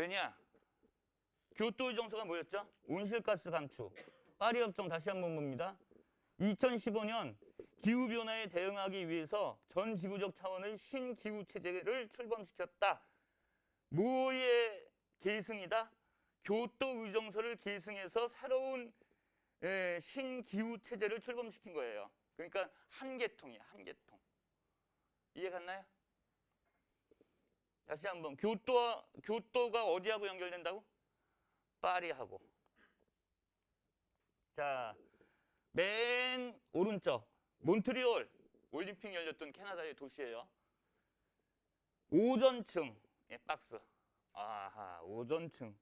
왜냐? 교토 의 정서가 뭐였죠? 온실가스 감축. 파리 협정 다시 한번 봅니다. 2015년 기후 변화에 대응하기 위해서 전 지구적 차원의 신기후 체제를 출범시켰다. 뭐의 계승이다? 교토 의정서를 계승해서 새로운 에, 신기후 체제를 출범시킨 거예요. 그러니까 한 계통이야, 한 계통. 이해 갔나요? 다시 한번 교토와 교토가 어디하고 연결된다고? 파리하고. 자, 맨 오른쪽 몬트리올 올림픽 열렸던 캐나다의 도시예요. 오전층 예, 박스. 아하, 오전층.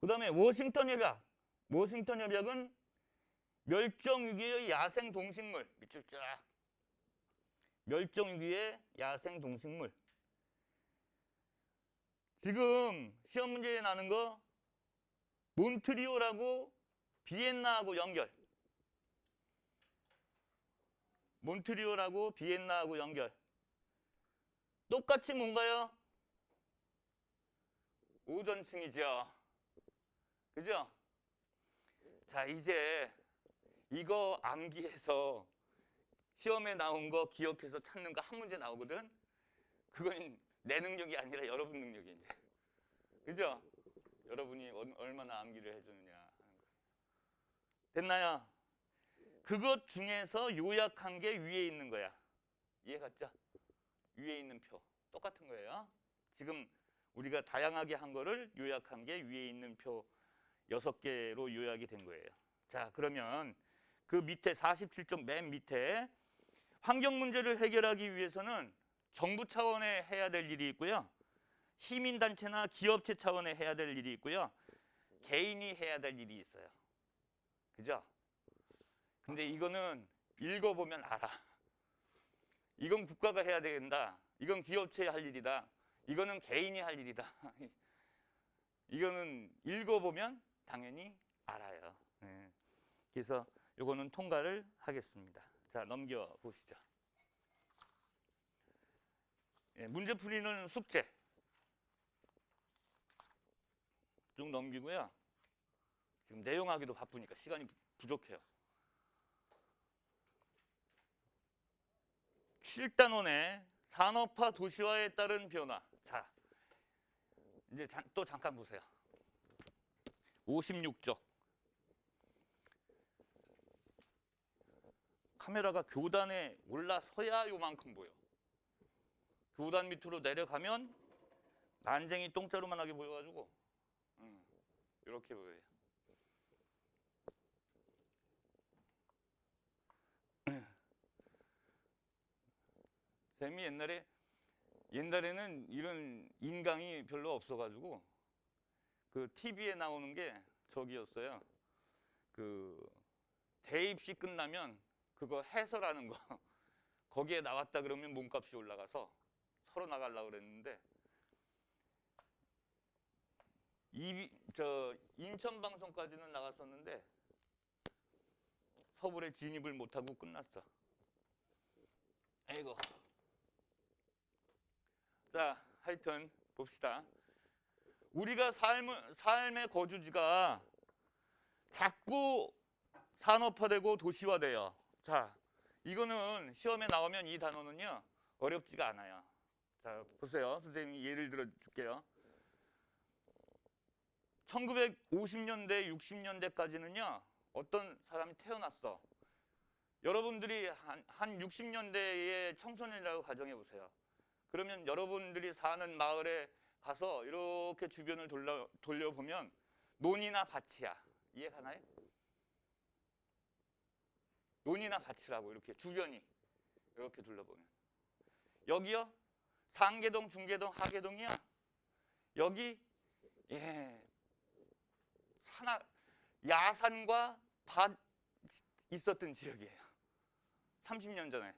그 다음에 워싱턴 협약. 워싱턴 협약은 멸종 위기의 야생 동식물 밑줄 쫙. 멸종 위기의 야생 동식물. 지금 시험 문제에 나는 거 몬트리올하고 비엔나하고 연결. 몬트리올하고 비엔나하고 연결. 똑같이 뭔가요? 오전층이죠. 그죠? 자, 이제 이거 암기해서 시험에 나온 거 기억해서 찾는 거 한 문제 나오거든. 그건 내 능력이 아니라 여러분 능력이 이제. 그죠? 여러분이 얼- 얼마나 암기를 해주느냐 하는 거. 됐나요? 그것 중에서 요약한 게 위에 있는 거야. 이해 갔죠? 위에 있는 표 똑같은 거예요. 지금 우리가 다양하게 한 거를 요약한 게 위에 있는 표 여섯 개로 요약이 된 거예요. 자, 그러면 그 밑에 47쪽 맨 밑에 환경 문제를 해결하기 위해서는 정부 차원에 해야 될 일이 있고요. 시민 단체나 기업체 차원에 해야 될 일이 있고요. 개인이 해야 될 일이 있어요. 그죠? 근데 이거는 읽어보면 알아. 이건 국가가 해야 된다. 이건 기업체에 할 일이다. 이거는 개인이 할 일이다. 이거는 읽어보면 당연히 알아요. 네. 그래서 이거는 통과를 하겠습니다. 자 넘겨 보시죠. 예, 문제 풀이는 숙제 쭉 넘기고요. 지금 내용하기도 바쁘니까 시간이 부- 부족해요. 7단원의 산업화 도시화에 따른 변화. 자, 이제 잠- 또 잠깐 보세요. 56쪽. 카메라가 교단에 올라서야 요만큼 보여. 교단 밑으로 내려가면 난쟁이 똥자루만하게 보여가지고 음, 이렇게 보여요. 쌤이 옛날에 옛날에는 이런 인강이 별로 없어가지고 그 TV에 나오는 게 저기였어요. 그 대입시 끝나면 그거 해설하는 거 거기에 나왔다 그러면 몸값이 올라가서 서로 나가려고 그랬는데 이 저 인천 방송까지는 나갔었는데 서울에 진입을 못하고 끝났어. 아이고. 자, 하여튼 봅시다. 우리가 삶, 삶의 거주지가 자꾸 산업화되고 도시화돼요. 자, 이거는 시험에 나오면 이 단어는요 어렵지가 않아요. 자, 보세요. 선생님이 예를 들어 줄게요. 1950년대, 60년대까지는요 어떤 사람이 태어났어. 여러분들이 한, 한 60년대의 청소년이라고 가정해 보세요. 그러면 여러분들이 사는 마을에 가서 이렇게 주변을 돌려, 돌려보면 논이나 밭이야. 이해 가나요? 논이나 밭이라고 이렇게 주변이 이렇게 둘러보면 여기요 상계동, 중계동, 하계동이야. 여기 예 산하 야산과 밭 있었던 지역이에요. 30년 전에.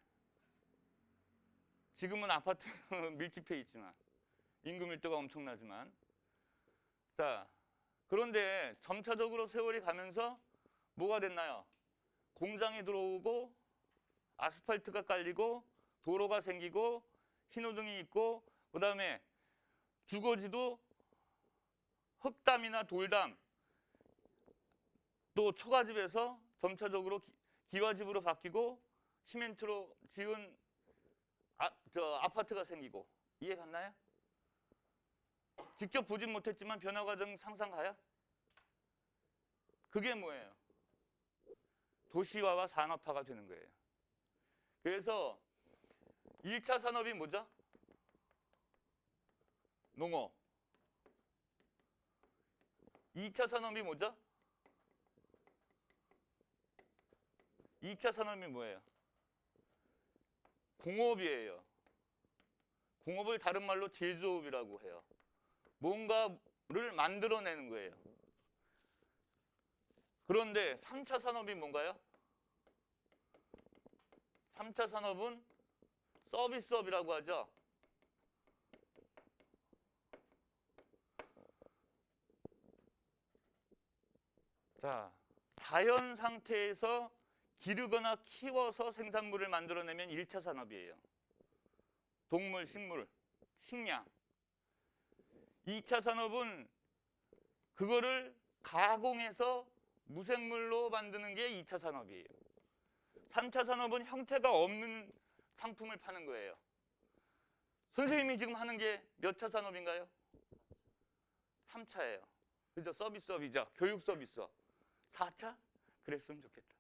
지금은 아파트 밀집해 있지만 인구 밀도가 엄청나지만 자 그런데 점차적으로 세월이 가면서 뭐가 됐나요? 공장이 들어오고 아스팔트가 깔리고 도로가 생기고 신호등이 있고 그다음에 주거지도 흙담이나 돌담 또 초가집에서 점차적으로 기, 기와집으로 바뀌고 시멘트로 지은 아, 저 아파트가 생기고 이해 갔나요? 직접 보진 못했지만 변화 과정 상상 가요? 그게 뭐예요? 도시화와 산업화가 되는 거예요. 그래서 1차 산업이 뭐죠? 농업. 2차 산업이 뭐죠? 2차 산업이 뭐예요? 공업이에요. 공업을 다른 말로 제조업이라고 해요. 뭔가를 만들어내는 거예요. 그런데 3차 산업이 뭔가요? 3차 산업은 서비스업이라고 하죠. 자, 자연 상태에서 기르거나 키워서 생산물을 만들어내면 1차 산업이에요. 동물, 식물, 식량. 2차 산업은 그거를 가공해서 무생물로 만드는 게 2차 산업이에요. 3차 산업은 형태가 없는 상품을 파는 거예요. 선생님이 지금 하는 게 몇 차 산업인가요? 3차예요. 그죠? 서비스업이죠. 교육 서비스업. 4차? 그랬으면 좋겠다.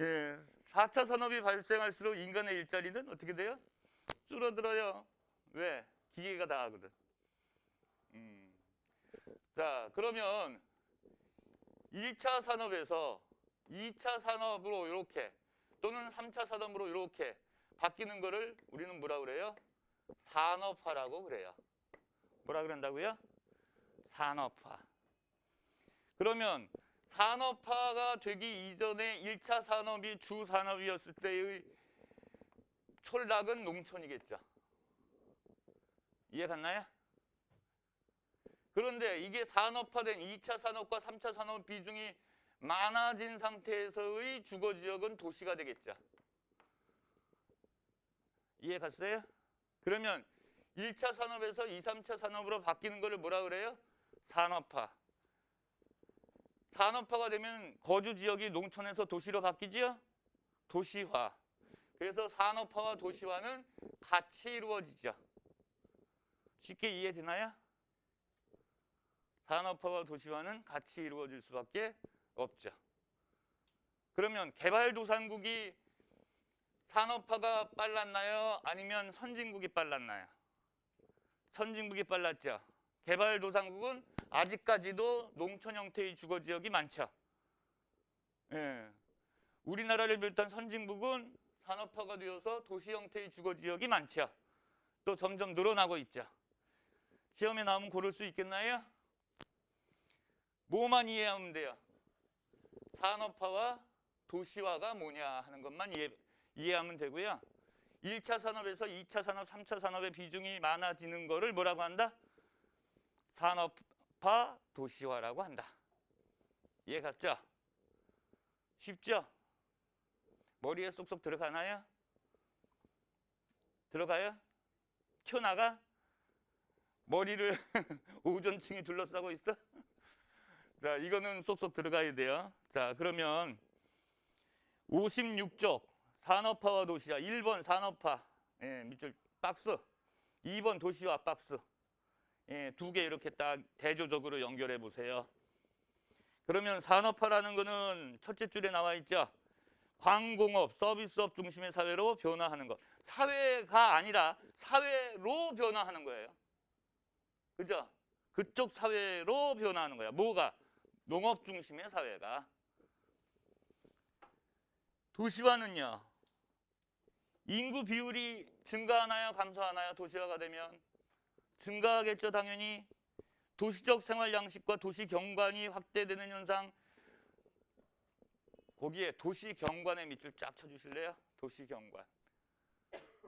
예. 4차 산업이 발생할수록 인간의 일자리는 어떻게 돼요? 줄어들어요. 왜? 기계가 다 하거든. 음. 자, 그러면 1차 산업에서 2차 산업으로 이렇게 또는 3차 산업으로 이렇게 바뀌는 거를 우리는 뭐라 그래요? 산업화라고 그래요. 뭐라 그런다고요? 산업화. 그러면 산업화가 되기 이전에 1차 산업이 주 산업이었을 때의 촌락은 농촌이겠죠. 이해 갔나요? 그런데 이게 산업화된 2차 산업과 3차 산업 비중이 많아진 상태에서의 주거 지역은 도시가 되겠죠. 이해 갔어요? 그러면 1차 산업에서 2, 3차 산업으로 바뀌는 거를 뭐라 그래요? 산업화. 산업화가 되면 거주 지역이 농촌에서 도시로 바뀌지요? 도시화. 그래서 산업화와 도시화는 같이 이루어지죠. 쉽게 이해되나요? 산업화와 도시화는 같이 이루어질 수밖에 없죠. 그러면 개발도상국이 산업화가 빨랐나요? 아니면 선진국이 빨랐나요? 선진국이 빨랐죠. 개발도상국은 아직까지도 농촌 형태의 주거 지역이 많죠. 예. 우리나라를 비롯한 선진국은 산업화가 되어서 도시 형태의 주거 지역이 많죠. 또 점점 늘어나고 있죠. 시험에 나오면 고를 수 있겠나요? 뭐만 이해하면 돼요? 산업화와 도시화가 뭐냐 하는 것만 이해, 이해 하면 되고요. 1차 산업에서 2차 산업, 3차 산업의 비중이 많아지는 거를 뭐라고 한다? 산업화 도시화라고 한다. 이해 갔죠? 쉽죠? 머리에 쏙쏙 들어가나요? 들어가요? 튀어나가? 머리를 오존층이 둘러싸고 있어? 자, 이거는 쏙쏙 들어가야 돼요. 자, 그러면 56쪽 산업화와 도시화 1번 산업화 예, 밑줄 박스 2번 도시화 박스 예, 두 개 이렇게 딱 대조적으로 연결해 보세요. 그러면 산업화라는 거는 첫째 줄에 나와 있죠. 광공업, 서비스업 중심의 사회로 변화하는 것. 사회가 아니라 사회로 변화하는 거예요. 그죠? 그쪽 사회로 변화하는 거야. 뭐가? 농업 중심의 사회가. 도시화는요. 인구 비율이 증가하나요? 감소하나요? 도시화가 되면 증가하겠죠, 당연히. 도시적 생활 양식과 도시 경관이 확대되는 현상. 거기에 도시 경관의 밑줄 쫙 쳐주실래요? 도시 경관.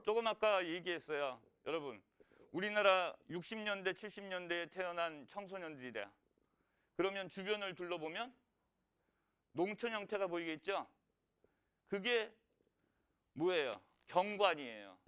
조금 아까 얘기했어요. 여러분, 우리나라 60년대, 70년대에 태어난 청소년들이다. 그러면 주변을 둘러보면 농촌 형태가 보이겠죠? 그게 뭐예요? 경관이에요.